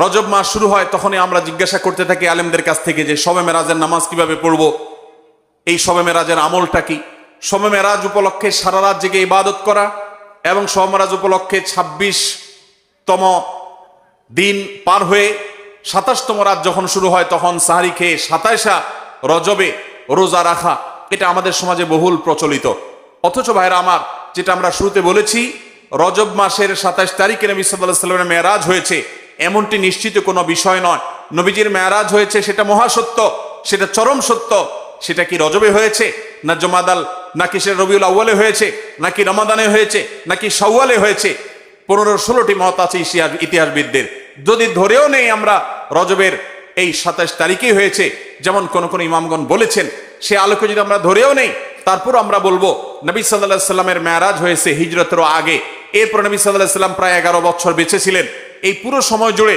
রজব মাস শুরু হয়, তখনই আমরা জিজ্ঞাসা করতে থাকি আলেমদের কাছ থেকে যে সবে মেরাজের নামাজ কীভাবে পড়ব? এই শবে মেরাজের আমলটা কি? শবে মেরাজ উপলক্ষে সারা রাত জেগে ইবাদত করা এবং শবে মেরাজ উপলক্ষে ২৬ তম দিন পার হয়ে সাতাশতম রাত যখন শুরু হয়, তখন সাহারি খেয়ে সাতাইশা রজবে রোজা রাখা, এটা আমাদের সমাজে বহুল প্রচলিত। অথচ ভাইরা আমার, যেটা আমরা শুরুতে বলেছি, রজব মাসের সাতাশ তারিখে নবী সাল্লাহ সাল্লামের মেয়ারাজ হয়েছে। এমনটি নিশ্চিত কোনো বিষয় নয়। নবীজির মেয়ারাজ হয়েছে, সেটা মহাসত্য সেটা চরম সত্য। সেটা কি রজবে হয়েছে, না জমাদাল নাকি সেটা রবিউল আউ্বালে হয়েছে, নাকি রমাদানে হয়েছে, নাকি সওয়ালে হয়েছে? পনেরো ষোলোটি মত আছে ইতিহাস ইতিহাসবিদদের। যদি ধরেও নেই আমরা, রজবের এই সাতাশ তারিখেই হয়েছে, যেমন কোন কোন ইমামগণ বলেছেন, সে আলোকে যদি আমরা ধরেও নেই তারপর আমরা বলব, নবী সাল্লাহ সাল্লামের ম্যারাজ হয়েছে হিজরতেরও আগে। এরপর নবী সাল্লাহ সাল্লাম প্রায় এগারো বছর বেঁচে ছিলেন। এই পুরো সময় জুড়ে